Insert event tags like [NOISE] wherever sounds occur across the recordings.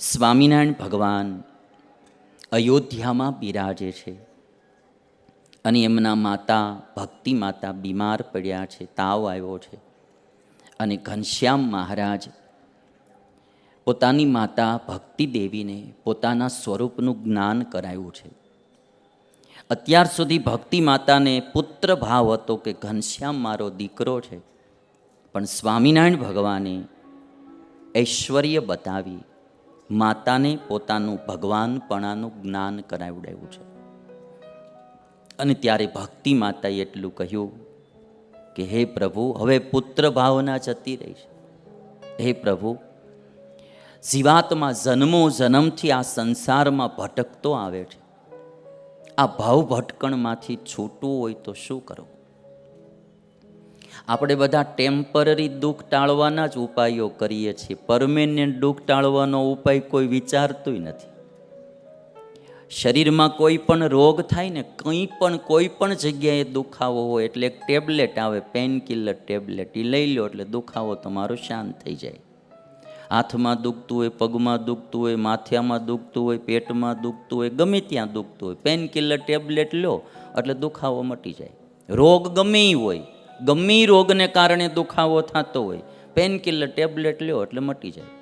સ્વામિનારાયણ ભગવાન અયોધ્યામાં બિરાજે છે અને એમના માતા, ભક્તિ માતા બીમાર પડ્યા છે, તાવ આવ્યો છે અને ઘનશ્યામ મહારાજ પોતાની માતા ભક્તિ દેવીને પોતાના સ્વરૂપનું જ્ઞાન કરાયું છે. અત્યાર સુધી ભક્તિ માતાને પુત્ર ભાવ હતો કે ઘનશ્યામ મારો દીકરો છે, પણ સ્વામિનારાયણ ભગવાને ઐશ્વર્ય બતાવી માતાને પોતાનું ભગવાનપણાનું જ્ઞાન કરાવડાવ્યું છે. અને ત્યારે ભક્તિ માતાએ એટલું કહ્યું કે, હે પ્રભુ, હવે પુત્ર ભાવના જતી રહી છે. હે પ્રભુ, જીવાતમાં જન્મો જન્મથી આ સંસારમાં ભટકતો આવે છે. આ ભાવ ભટકણમાંથી છૂટવું હોય તો શું કરવું આપણે બધા ટેમ્પરરી દુઃખ ટાળવાના જ ઉપાયો કરીએ છીએ. પરમેનન્ટ દુઃખ ટાળવાનો ઉપાય કોઈ વિચારતું નથી. શરીરમાં કોઈ પણ રોગ થાય ને કંઈ પણ, કોઈ પણ જગ્યાએ દુખાવો હોય, એટલે એક ટેબ્લેટ આવે પેન કિલર ટેબ્લેટ એ લઈ લો એટલે દુખાવો તમારો શાંત થઈ જાય. હાથમાં દુખતું હોય, પગમાં દુખતું હોય, માથામાં દુખતું હોય, પેટમાં દુખતું હોય, ગમે ત્યાં દુખતું હોય પેન ટેબ્લેટ લો, એટલે દુખાવો મટી જાય. રોગ ગમે હોય ગમે રોગને કારણે દુખાવો થતો હોય પેનકિલર ટેબ્લેટ લ્યો એટલે મટી જાય.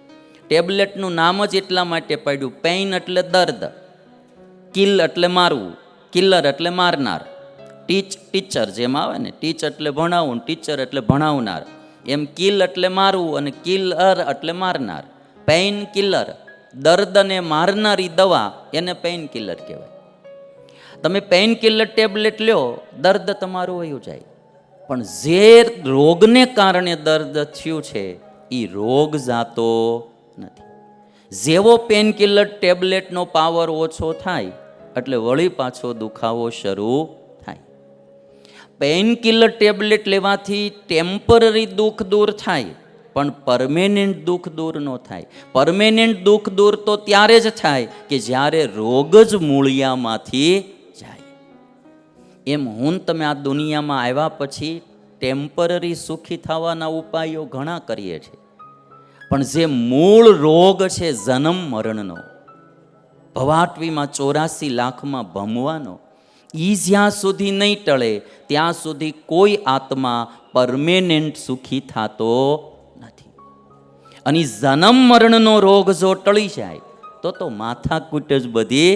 ટેબ્લેટનું નામ જ એટલા માટે પાડ્યું પેઇન એટલે દર્દ કિલ એટલે મારવું કિલર એટલે મારનાર ટીચ ટીચર જેમ આવે ને ટીચ એટલે ભણાવવું ટીચર એટલે ભણાવનાર, એમ કિલ એટલે મારવું અને કિલર એટલે મારનાર. પેઇન કિલર દર્દને મારનારી દવા એને પેઇન કિલર કહેવાય. તમે પેઇન કિલર ટેબ્લેટ લ્યો, દર્દ તમારું વયું જાય. પણ જે રોગને કારણે દર્દ થયું છે એ રોગ જાતો નથી. જેવો પેનકિલર ટેબ્લેટનો પાવર ઓછો થાય, એટલે વળી પાછો દુખાવો શરૂ થાય. પેનકિલર ટેબ્લેટ લેવાથી ટેમ્પરરી દુઃખ દૂર થાય, પણ પરમેનન્ટ દુઃખ દૂર ન થાય. પરમેનન્ટ દુઃખ દૂર તો ત્યારે જ થાય કે જ્યારે રોગ જ મૂળિયામાંથી એમ હું તમે આ દુનિયામાં આવ્યા પછી ટેમ્પરરી સુખી થવાના ઉપાયો ઘણા કરીએ છીએ. પણ જે મૂળ રોગ છે જન્મ મરણનો, ભવાટવીમાં ચોરાસી લાખમાં ભમવાનો એ જ્યાં સુધી નહીં ટળે, ત્યાં સુધી કોઈ આત્મા પરમેનન્ટ સુખી થતો નથી. અને જન્મ મરણનો રોગ જો ટળી જાય, તો તો માથાકૂટ જ બધી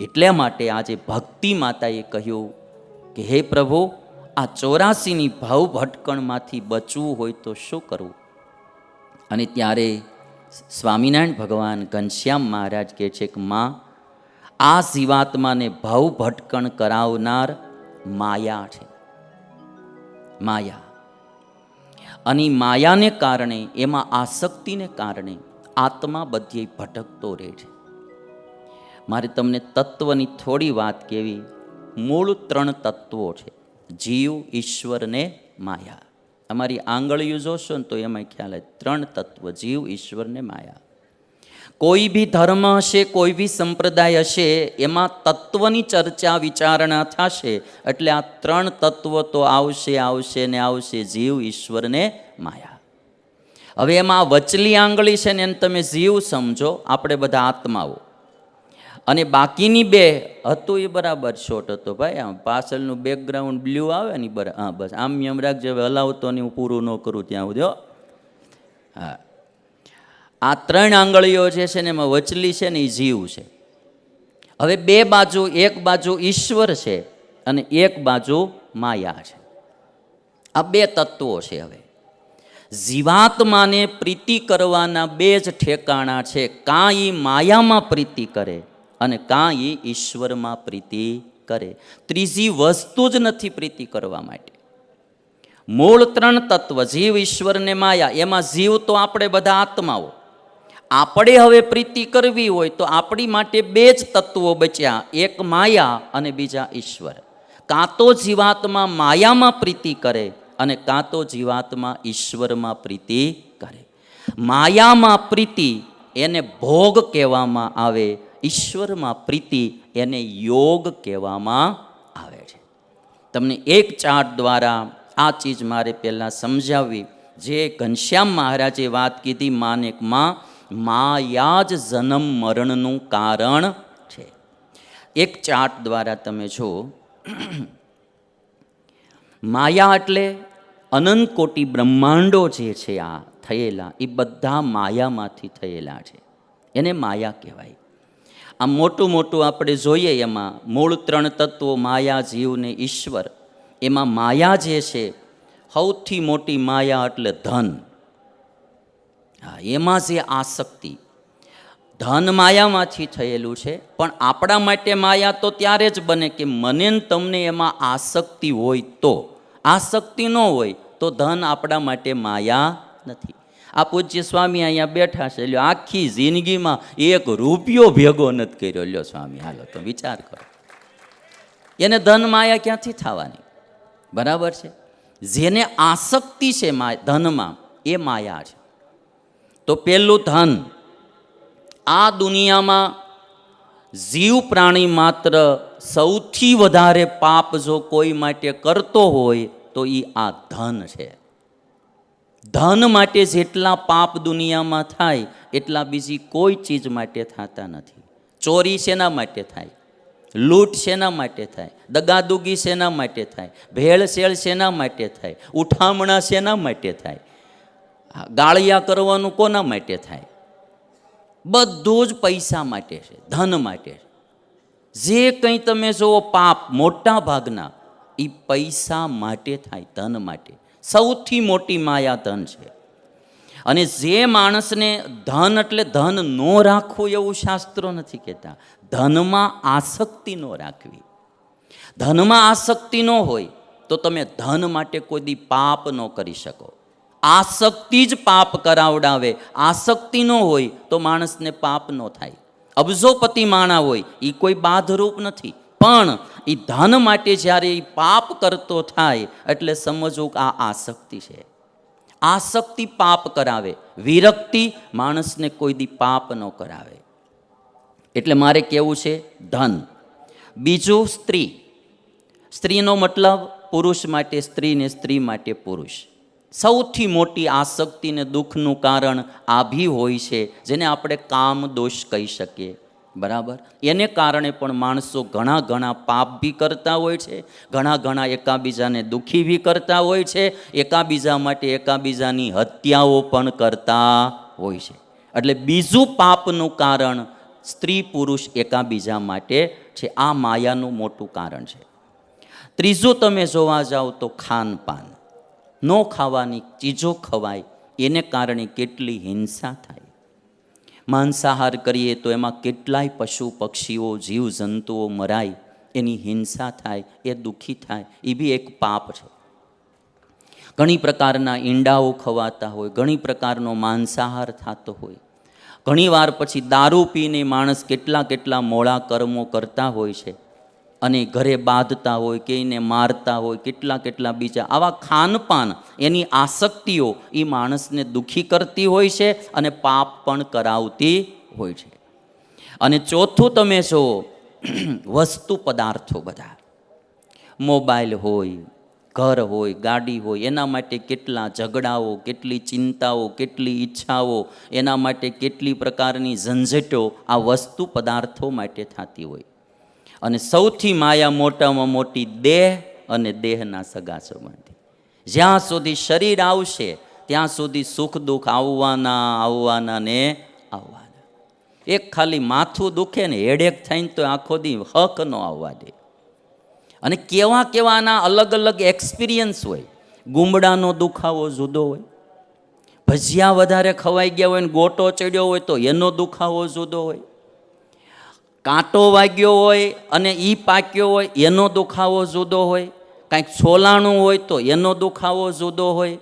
એટલે માટે આજે ભક્તિ માતાએ કહ્યું કે, હે પ્રભુ, આ ચોરાસીની ભાવ ભટકણમાંથી બચવું હોય તો શું કરવું? અને ત્યારે સ્વામિનારાયણ ભગવાન ઘનશ્યામ મહારાજ કહે છે કે, માં, આ જીવાત્માને ભાવ ભટકણ કરાવનાર માયા છે. માયા. અને માયાને કારણે, એમાં આસક્તિને કારણે આત્મા બધી ભટકતો રહે છે. મારે તમને તત્વની થોડી વાત કેવી. મૂળ ત્રણ તત્વો છે. જીવ, ઈશ્વર ને માયા. અમારી આંગળીઓ જોશો ને તો એમાં ખ્યાલ આવે. ત્રણ તત્વ, જીવ, ઈશ્વર ને માયા. કોઈ બી ધર્મ હશે, કોઈ બી સંપ્રદાય હશે, એમાં તત્વની ચર્ચા, વિચારણા થશે. એટલે આ ત્રણ તત્વ તો આવશે આવશે ને આવશે. જીવ, ઈશ્વર ને માયા. હવે એમાં વચલી આંગળી છે ને એને તમે જીવ સમજો. આપણે બધા આત્માઓ. અને બાકીની બે હતું એ બરાબર શોર્ટ હતો ભાઈ. આમ પાછળનું બેકગ્રાઉન્ડ બ્લુ આવે ને બરાબર હા, બસ. આમ એમ રાખજે. હવે હલાવતો ને હું પૂરું ન કરું ત્યાં સુધી. હા. આ ત્રણ આંગળીઓ જે છે ને એમાં વચલી છે ને એ જીવ છે. હવે બે બાજુ, એક બાજુ ઈશ્વર છે અને એક બાજુ માયા છે. આ બે તત્વો છે હવે. જીવાત્માને પ્રીતિ કરવાના બે જ ઠેકાણા છે. કાં એ માયામાં પ્રીતિ કરે અને કાં એ ઈશ્વરમાં પ્રીતિ કરે. ત્રીજી વસ્તુ જ નથી પ્રીતિ કરવા માટે. મૂળ ત્રણ તત્વ, જીવ ઈશ્વરને માયા, એમાં જીવ તો આપણે બધા આત્માઓ. આપણે હવે પ્રીતિ કરવી હોય તો આપણી માટે બે જ તત્વો બચ્યા, એક માયા અને બીજા ઈશ્વર. કાં તો જીવાત્મા માયામાં પ્રીતિ કરે અને કાં તો જીવાત્મા ઈશ્વરમાં પ્રીતિ કરે. માયામાં પ્રીતિ એને ભોગ કહેવામાં આવે ઈશ્વરમાં પ્રીતિ એને યોગ કહેવામાં આવે છે. તમને એક ચાર્ટ દ્વારા આ ચીજ મારે પહેલાં સમજાવવી. જે ઘનશ્યામ મહારાજે વાત કીધી માનેકમાં માયા જ જન્મ મરણનું કારણ છે. એક ચાર્ટ દ્વારા તમે જો [CLEARS THROAT] માયા એટલે અનંત કોટી બ્રહ્માંડો જે છે આ થયેલા, એ બધા માયામાંથી થયેલા છે. એને માયા કહેવાય. આ મોટું મોટું આપણે જોઈએ એમાં મૂળ ત્રણ તત્વો માયા, જીવ ને ઈશ્વર. એમાં માયા જે છે, સૌથી મોટી માયા એટલે ધન. હા, એમાં જે આસક્તિ. ધન માયામાંથી થયેલું છે, પણ આપણા માટે માયા તો ત્યારે જ બને કે મને તમને એમાં આસક્તિ હોય તો. આસક્તિ ન હોય તો ધન આપણા માટે માયા નથી. આ પૂજ્ય સ્વામી અહીંયા બેઠા છે. લ્યો, આખી જિંદગીમાં એક રૂપિયો ભેગો નથી કર્યો. લ્યો, સ્વામી, હાલો, તો વિચાર કરો. એને ધન માયા ક્યાંથી થવાની? બરાબર છે? જેને આસક્તિ છે ધનમાં, એ માયા છે. તો પેલું ધન, આ દુનિયામાં જીવ પ્રાણી માત્ર સૌથી વધારે પાપ જો કોઈ માટે કરતો હોય, તો એ આ ધન છે. ધન માટે જેટલા પાપ દુનિયામાં થાય, એટલા બીજી કોઈ ચીજ માટે થતા નથી. ચોરી શેના માટે થાય? લૂંટ શેના માટે થાય? દગાદુગી શેના માટે થાય? ભેળસેળ શેના માટે થાય? ઉઠામણા શેના માટે થાય? ગાળિયા કરવાનું કોના માટે થાય? બધું જ પૈસા માટે છે, ધન માટે છે. જે કંઈ તમે જુઓ, પાપ મોટા ભાગના એ પૈસા માટે થાય, ધન માટે. સૌથી મોટી માયા ધન છે. અને જે માણસને ધન એટલે ધન ન રાખવું એવું શાસ્ત્રો નથી કહેતા. ધનમાં આસક્તિ ન રાખવી. ધનમાં આસક્તિ ન હોય તો તમે ધન માટે કોઈ દી પાપ ન કરી શકો. આસક્તિ જ પાપ કરાવડાવે. આસક્તિ ન હોય તો માણસને પાપ ન થાય. અબજોપતિ માણા હોય એ કોઈ બાધરૂપ નથી. પણ એ ધન માટે જ્યારે એ પાપ કરતો થાય, એટલે સમજવું કે આ આસક્તિ છે. આસક્તિ પાપ કરાવે, વિરક્તિ માણસને કોઈ દી પાપ ન કરાવે. એટલે મારે કેવું છે? ધન. બીજું સ્ત્રી. સ્ત્રીનો મતલબ પુરુષ માટે સ્ત્રી ને સ્ત્રી માટે પુરુષ. સૌથી મોટી આસક્તિ ને દુઃખનું કારણ આભી હોય છે, જેને આપણે કામ દોષ કહી શકીએ. બરાબર? એને કારણે પણ માણસો ઘણા ઘણા પાપ બી કરતા હોય છે, ઘણા ઘણા એકાબીજાને દુઃખી બી કરતા હોય છે, એકાબીજા માટે એકાબીજાની હત્યાઓ પણ કરતા હોય છે. એટલે બીજું પાપનું કારણ સ્ત્રી પુરુષ એકાબીજા માટે છે, આ માયાનું મોટું કારણ છે. ત્રીજું તમે જોવા જાઓ તો ખાનપાન. ન ખાવાની ચીજો ખવાય, એને કારણે કેટલી હિંસા થાય. માંસાહાર કરીએ તો એમાં કેટલાય પશુ, પક્ષીઓ જીવજંતુઓ મરાય, એની હિંસા થાય, એ દુઃખી થાય એ બી એક પાપ છે. ઘણી પ્રકારના ઈંડાઓ ખવાતા હોય, ઘણી પ્રકારનો માંસાહાર થતો હોય. ઘણીવાર પછી દારૂ પીને માણસ કેટલા કેટલા મોળા કર્મો કરતા હોય છે. અને ઘરે બાંધતા હોય કે એને મારતા હોય, કેટલા કેટલા બીજા. આવા ખાનપાન, એની આસક્તિઓ એ માણસને દુઃખી કરતી હોય છે અને પાપ પણ કરાવતી હોય છે. અને ચોથું તમે છો, [CLEARS THROAT] વસ્તુ પદાર્થો બધા. મોબાઈલ હોય, ઘર હોય, ગાડી હોય, એના માટે કેટલા ઝઘડાઓ, કેટલી ચિંતાઓ, કેટલી ઈચ્છાઓ, એના માટે કેટલી પ્રકારની ઝંઝટો આ વસ્તુ પદાર્થો માટે થતી હોય. અને સૌથી માયા મોટામાં મોટી દેહ અને દેહના સગા સંબંધી. જ્યાં સુધી શરીર આવશે, ત્યાં સુધી સુખ દુઃખ આવવાના આવવાના ને આવવાના. એક ખાલી માથું દુખે ને હેડેક થઈને તો આખો દી હક ન આવવા દે. અને કેવા કેવાના અલગ અલગ એક્સપિરિયન્સ હોય. ગુમડાનો દુખાવો જુદો હોય. ભજીયા વધારે ખવાઈ ગયા હોય ને ગોટો ચડ્યો હોય તો એનો દુખાવો જુદો હોય. કાંટો વાગ્યો હોય અને એ પાક્યો હોય, એનો દુખાવો જુદો હોય. કાંઈક છોલાણું હોય તો એનો દુખાવો જુદો હોય.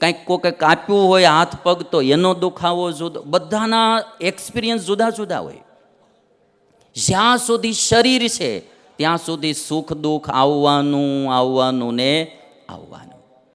કાંઈક કોકે કાપ્યું હોય, હાથ પગ તો એનો દુખાવો જુદો. બધાના એક્સપિરિયન્સ જુદા જુદા હોય. જ્યાં સુધી શરીર છે, ત્યાં સુધી સુખ દુઃખ આવવાનું આવવાનું ને આવવાનું.